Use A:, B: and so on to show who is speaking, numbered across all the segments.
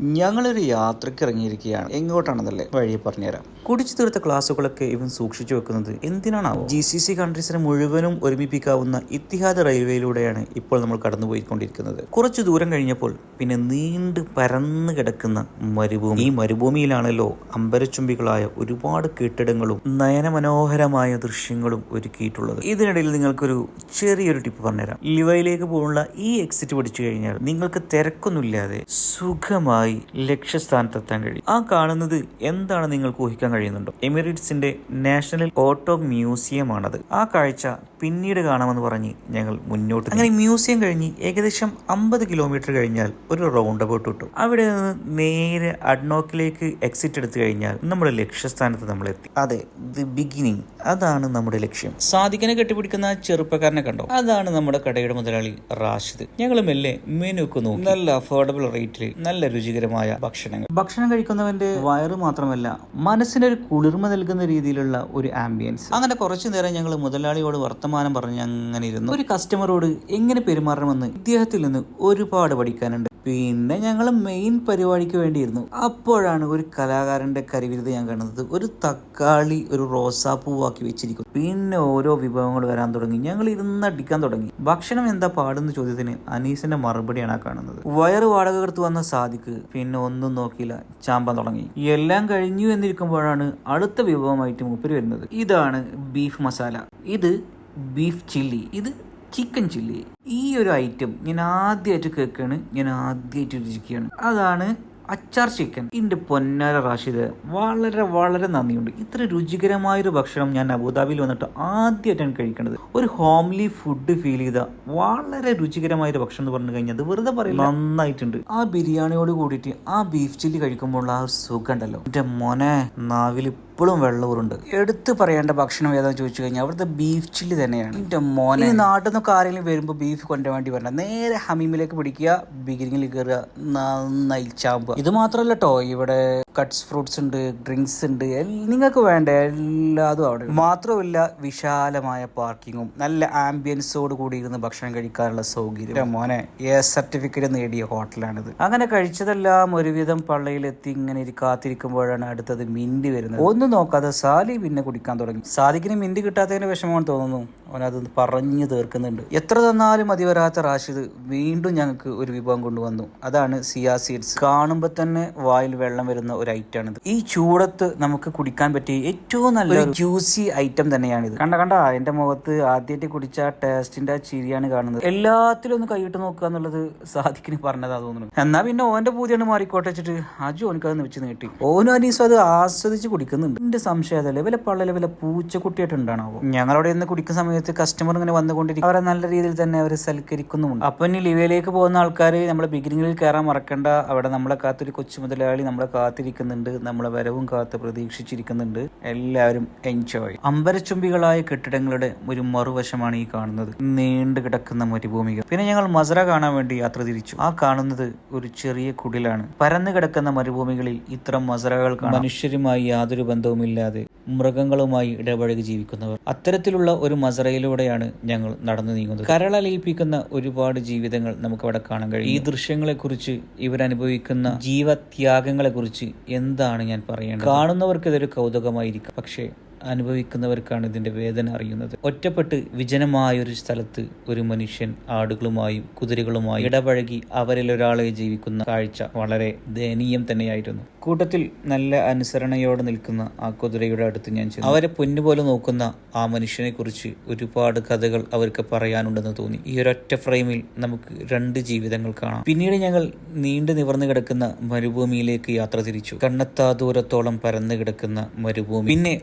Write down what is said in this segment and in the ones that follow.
A: ഞങ്ങളൊരു യാത്രയ്ക്ക് ഇറങ്ങിയിരിക്കുകയാണ്. എങ്ങോട്ടാണെന്നല്ലേ വഴി പറഞ്ഞുതരാം. കുടിച്ചു തീർത്ത ക്ലാസ്സുകളൊക്കെ ഇവൻ സൂക്ഷിച്ചു വെക്കുന്നത് എന്തിനാണാവോ? ജി സി സി കൺട്രീസിനെ മുഴുവനും ഒരുമിപ്പിക്കാവുന്ന ഇത്തിഹാദ് റെയിൽവേയിലൂടെയാണ് ഇപ്പോൾ നമ്മൾ കടന്നുപോയിക്കൊണ്ടിരിക്കുന്നത്. കുറച്ചു ദൂരം കഴിഞ്ഞപ്പോൾ പിന്നെ നീണ്ടു പരന്നു കിടക്കുന്ന മരുഭൂമി. ഈ മരുഭൂമിയിലാണല്ലോ അമ്പരച്ചുംബികളായ ഒരുപാട് കെട്ടിടങ്ങളും നയനമനോഹരമായ ദൃശ്യങ്ങളും ഒരുക്കിയിട്ടുള്ളത്. ഇതിനിടയിൽ നിങ്ങൾക്കൊരു ചെറിയൊരു ടിപ്പ് പറഞ്ഞുതരാം. ലിവയിലേക്ക് പോകുന്ന ഈ എക്സിറ്റ് പിടിച്ചു കഴിഞ്ഞാൽ നിങ്ങൾക്ക് തിരക്കൊന്നുമില്ലാതെ സുഖമായി ലക്ഷ്യസ്ഥാനത്തെത്താൻ കഴിയും. ആ കാണുന്നത് എന്താണ് നിങ്ങൾക്ക് ഊഹിക്കാൻ കഴിയുന്നുണ്ടോ? എമിറേറ്റ്സിന്റെ നാഷണൽ ഓട്ടോ മ്യൂസിയം ആണത് ആ കാഴ്ച പിന്നീട് കാണാമെന്ന് പറഞ്ഞ് ഞങ്ങൾ മുന്നോട്ട്. അങ്ങനെ മ്യൂസിയം കഴിഞ്ഞ് ഏകദേശം അമ്പത് കിലോമീറ്റർ കഴിഞ്ഞാൽ ഒരു റൗണ്ട് അബൌട്ട് കിട്ടും. അവിടെ നിന്ന് നേരെ അഡ്നോക്കിലേക്ക് എക്സിറ്റ് എടുത്തു കഴിഞ്ഞാൽ നമ്മുടെ ലക്ഷ്യസ്ഥാനത്ത് നമ്മൾ എത്തി. അതെ ദി ബിഗിനിങ് അതാണ് നമ്മുടെ ലക്ഷ്യം. സാധിക്കനെ കെട്ടിപ്പിടിക്കുന്ന ചെറുപ്പക്കാരനെ കണ്ടോ? അതാണ് നമ്മുടെ കടയുടെ മുതലാളി റാഷിദ്. ഞങ്ങൾ മെല്ലെ മെനു ഒക്കെ നോക്കി. നല്ല അഫോർഡബിൾ റേറ്റിൽ നല്ല രുചികരമായ ഭക്ഷണങ്ങൾ. ഭക്ഷണം കഴിക്കുന്നവന്റെ വയറ് മാത്രമല്ല മനസ്സിനൊരു കുളിർമ നൽകുന്ന രീതിയിലുള്ള ഒരു ആംബിയൻസ് അങ്ങനെ കുറച്ചു നേരം ഞങ്ങൾ മുതലാളിയോട് വർത്തമാനം പറഞ്ഞ് അങ്ങനെ ഇരുന്നു. ഒരു കസ്റ്റമറോട് എങ്ങനെ പെരുമാറണമെന്ന് ഇദ്ദേഹത്തിൽ നിന്ന് ഒരുപാട് പഠിക്കാനുണ്ട്. പിന്നെ ഞങ്ങൾ മെയിൻ പരിപാടിക്ക് വേണ്ടിയിരുന്നു. അപ്പോഴാണ് ഒരു കലാകാരന്റെ കരിവിരുത് ഞാൻ കാണുന്നത് ഒരു തക്കാളി ഒരു റോസാപ്പൂവാക്കി വെച്ചിരിക്കും പിന്നെ ഓരോ വിഭവങ്ങൾ വരാൻ തുടങ്ങി. ഞങ്ങൾ ഇരുന്നടിക്കാൻ തുടങ്ങി. ഭക്ഷണം എന്താ പാടുന്ന ചോദ്യത്തിന് അനീസിന്റെ മറുപടിയാണ് ആ കാണുന്നത്. വയറ് വാടക എടുത്ത് വന്ന സാദിക്ക് പിന്നെ ഒന്നും നോക്കിയില്ല. ചാമ്പാൻ തുടങ്ങി. എല്ലാം കഴിഞ്ഞു എന്നിരിക്കുമ്പോഴാണ് അടുത്ത വിഭവമായിട്ട് മൂപ്പര് വരുന്നത്. ഇതാണ് ബീഫ് മസാല. ഇത് ബീഫ് ചില്ലി. ഇത് ചിക്കൻ ചില്ലി. ഈ ഒരു ഐറ്റം ഞാൻ ആദ്യമായിട്ട് കേൾക്കുകയാണ് ഞാൻ ആദ്യമായിട്ട് രുചിക്കുകയാണ് അതാണ് അച്ചാർ ചിക്കൻ. എന്റെ പൊന്നര റാഷിദ് വളരെ വളരെ നന്ദിയുണ്ട്. ഇത്ര രുചികരമായൊരു ഭക്ഷണം ഞാൻ അബുദാബിയിൽ വന്നിട്ട് ആദ്യമായിട്ടാണ് കഴിക്കുന്നത് ഒരു ഹോംലി ഫുഡ് ഫീൽ ചെയ്ത വളരെ രുചികരമായൊരു ഭക്ഷണം എന്ന് പറഞ്ഞു കഴിഞ്ഞാൽ അത് വെറുതെ പറയും നന്നായിട്ടുണ്ട്. ആ ബിരിയാണിയോട് കൂടിയിട്ട് ആ ബീഫ് ചില്ലി കഴിക്കുമ്പോൾ ആ ഒരു സുഖം ഉണ്ടല്ലോ. എന്റെ മോനെ നാവിൽ ഇപ്പോഴും വെള്ളൂറുണ്ട്. എടുത്തു പറയേണ്ട ഭക്ഷണം ഏതാന്ന് ചോദിച്ചു കഴിഞ്ഞാൽ അവിടുത്തെ ബീഫ് ചില്ലി തന്നെയാണ്. എന്റെ മോനെ. ഈ നാട്ടിൽ നിന്നൊക്കെ ആരെങ്കിലും വരുമ്പോൾ ബീഫ് കൊണ്ടു വേണ്ടി വരണ്ട നേരെ ഹമീമിലേക്ക് പിടിക്കുക ബിഗിനിങ്ങിൽ കയറുക നന്നായി ചാമ്പുക ഇത് മാത്രമല്ല കേട്ടോ ഇവിടെ കട്ട്സ് ഫ്രൂട്ട്സ് ഉണ്ട് ഡ്രിങ്ക്സ് ഉണ്ട് നിങ്ങൾക്ക് വേണ്ട എല്ലാതും അവിടെ. മാത്രമല്ല വിശാലമായ പാർക്കിങ്ങും നല്ല ആംബിയൻസോട് കൂടി ഇരുന്ന് ഭക്ഷണം കഴിക്കാനുള്ള സൗകര്യം. എന്റെ മോനെ എ സർട്ടിഫിക്കറ്റ് നേടിയ ഹോട്ടലാണിത് അങ്ങനെ കഴിച്ചതെല്ലാം ഒരുവിധം പള്ളയിലെത്തി ഇങ്ങനെ കാത്തിരിക്കുമ്പോഴാണ് അടുത്തത് മിണ്ടി വരുന്നത്. ഒന്നും നോക്കാതെ സാലി പിന്നെ കുടിക്കാൻ തുടങ്ങി. സാലിക്കിന് മിന്റ് കിട്ടാത്തതിന്റെ വിഷമമാണ് തോന്നുന്നു. അവനത് പറഞ്ഞു തീർക്കുന്നുണ്ട്. എത്ര തന്നാലും മതി വരാത്ത റാഷിദ് വീണ്ടും ഞങ്ങൾക്ക് ഒരു വിഭവം കൊണ്ടുവന്നു. അതാണ് സിയാ സീഡ്സ്. കാണുമ്പോൾ തന്നെ വായിൽ വെള്ളം വരുന്ന ഒരു ഐറ്റം ആണിത് ഈ ചൂടത്ത് നമുക്ക് കുടിക്കാൻ പറ്റിയ ഏറ്റവും നല്ല ജ്യൂസി ഐറ്റം തന്നെയാണിത്. കണ്ട കണ്ട. എന്റെ മുഖത്ത് ആദ്യമായിട്ട് കുടിച്ച ടേസ്റ്റിന്റെ ആ ചിരിയാണ് കാണുന്നത്. എല്ലാത്തിലും ഒന്ന് കൈയിട്ട് നോക്കുക എന്നുള്ളത് സാധിക്കിന് പറഞ്ഞതാ തോന്നുന്നു. എന്നാ പിന്നെ ഓന്റെ പൂതിയാണ് മാറിക്കോട്ടെ വെച്ചിട്ട് അജു ഓനക്കത് വെച്ച് നീട്ടി. ഓനും അനീസും അത് ആസ്വദിച്ച് കുടിക്കുന്നുണ്ട്. എന്റെ സംശയം അതല്ലേ? വല്ല പള്ളലെ വല്ല പൂച്ചക്കുട്ടിയായിട്ടുണ്ടാണാവോ ഞങ്ങളവിടെ നിന്ന് കുടിക്കുന്ന സമയത്ത് കസ്റ്റമർ ഇങ്ങനെ വന്നുകൊണ്ടിരിക്കും അവരെ നല്ല രീതിയിൽ തന്നെ അവർ സൽക്കരിക്കുന്നുണ്ട് അപ്പൊ ഇനി ലിവയിലേക്ക് പോകുന്ന ആൾക്കാർ നമ്മുടെ ബിഗിനിങ്ങിൽ കയറാൻ മറക്കണ്ട. അവിടെ നമ്മളെ കാത്തൊരു കൊച്ചു മുതലാളി നമ്മളെ കാത്തിരിക്കുന്നുണ്ട്. നമ്മളെ വരവും കാത്ത് പ്രതീക്ഷിച്ചിരിക്കുന്നുണ്ട്. എല്ലാവരും എൻജോയ് അമ്പരച്ചുംബികളായ കെട്ടിടങ്ങളുടെ ഒരു മറുവശമാണ് ഈ കാണുന്നത്. നീണ്ടു കിടക്കുന്ന മരുഭൂമികൾ. പിന്നെ ഞങ്ങൾ മസറ കാണാൻ വേണ്ടി യാത്ര തിരിച്ചു. ആ കാണുന്നത് ഒരു ചെറിയ കുടിലാണ്. പരന്നു കിടക്കുന്ന മരുഭൂമികളിൽ ഇത്തരം മസറകൾ മനുഷ്യരുമായി യാതൊരു ബന്ധവുമില്ലാതെ മൃഗങ്ങളുമായി ഇടപഴകി ജീവിക്കുന്നവർ അത്തരത്തിലുള്ള ഒരു മസറയിലൂടെയാണ് ഞങ്ങൾ നടന്നു നീങ്ങുന്നത്. കരളലയിപ്പിക്കുന്ന ഒരുപാട് ജീവിതങ്ങൾ നമുക്ക് അവിടെ കാണാൻ കഴിയും. ഈ ദൃശ്യങ്ങളെക്കുറിച്ച് ഇവരനുഭവിക്കുന്ന ജീവത്യാഗങ്ങളെക്കുറിച്ച് എന്താണ് ഞാൻ പറയുന്നത് കാണുന്നവർക്ക് ഇതൊരു കൗതുകമായിരിക്കും. പക്ഷേ അനുഭവിക്കുന്നവർക്കാണ് ഇതിന്റെ വേദന അറിയുന്നത്. ഒറ്റപ്പെട്ട് വിജനമായ ഒരു സ്ഥലത്ത് ഒരു മനുഷ്യൻ ആടുകളുമായും കുതിരകളുമായും ഇടപഴകി അവരിൽ ഒരാളെ ജീവിക്കുന്ന കാഴ്ച വളരെ ദയനീയം തന്നെയായിരുന്നു. കൂട്ടത്തിൽ നല്ല അനുസരണയോടെ നിൽക്കുന്ന ആ കുതിരയുടെ അടുത്ത് ഞാൻ ചെന്നു. അവരെ പൊന്നുപോലെ നോക്കുന്ന ആ മനുഷ്യനെ കുറിച്ച് ഒരുപാട് കഥകൾ അവർക്ക് പറയാനുണ്ടെന്ന് തോന്നി. ഈ ഒരൊറ്റ ഫ്രെയിമിൽ നമുക്ക് രണ്ട് ജീവിതങ്ങൾ കാണാം. പിന്നീട് ഞങ്ങൾ നീണ്ടു നിവർന്നു കിടക്കുന്ന മരുഭൂമിയിലേക്ക് യാത്ര തിരിച്ചു. കണ്ണെത്താ ദൂരത്തോളം പരന്നു കിടക്കുന്ന മരുഭൂമി. പിന്നെ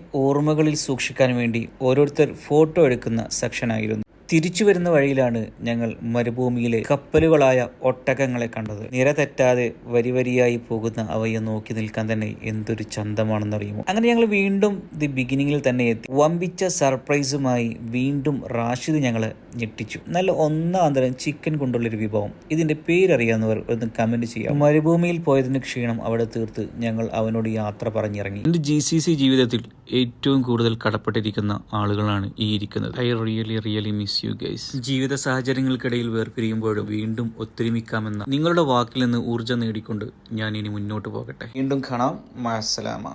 A: ഓർമ്മകളിൽ സൂക്ഷിക്കാൻ വേണ്ടി ഓരോരുത്തർ ഫോട്ടോ എടുക്കുന്ന സെക്ഷനായിരുന്നു. തിരിച്ചു വരുന്ന വഴിയിലാണ് ഞങ്ങൾ മരുഭൂമിയിലെ കപ്പലുകളായ ഒട്ടകങ്ങളെ കണ്ടത്. നിര തെറ്റാതെ വരി വരിയായി പോകുന്ന അവയെ നോക്കി നിൽക്കാൻ തന്നെ എന്തൊരു ചന്തമാണെന്നറിയുമോ? അങ്ങനെ ഞങ്ങൾ വീണ്ടും ദി ബിഗിനിങ്ങിൽ തന്നെ എത്തി. വമ്പിച്ച സർപ്രൈസുമായി വീണ്ടും റാഷിദ് ഞങ്ങളെ ഞെട്ടിച്ചു. നല്ല ഒന്നാം തരം ചിക്കൻ കൊണ്ടുള്ളൊരു വിഭവം. ഇതിന്റെ പേരറിയാവുന്നവർ ഒന്ന് കമന്റ് ചെയ്യാം. മരുഭൂമിയിൽ പോയതിന് ക്ഷീണം അവിടെ തീർത്ത് ഞങ്ങൾ അവനോട് യാത്ര പറഞ്ഞിറങ്ങി. എന്റെ ജി ജീവിതത്തിൽ ഏറ്റവും കൂടുതൽ കടപ്പെട്ടിരിക്കുന്ന ആളുകളാണ് ഈ ഇരിക്കുന്നത്. I really really miss you guys ജീവിത സാഹചര്യങ്ങൾക്കിടയിൽ വേർപിരിയുമ്പോഴും വീണ്ടും ഒത്തൊരുമിക്കാമെന്ന നിങ്ങളുടെ വാക്കിൽ നിന്ന് ഊർജം നേടിക്കൊണ്ട് ഞാൻ ഇനി മുന്നോട്ട് പോകട്ടെ. വീണ്ടും കാണാം. മാസലാമ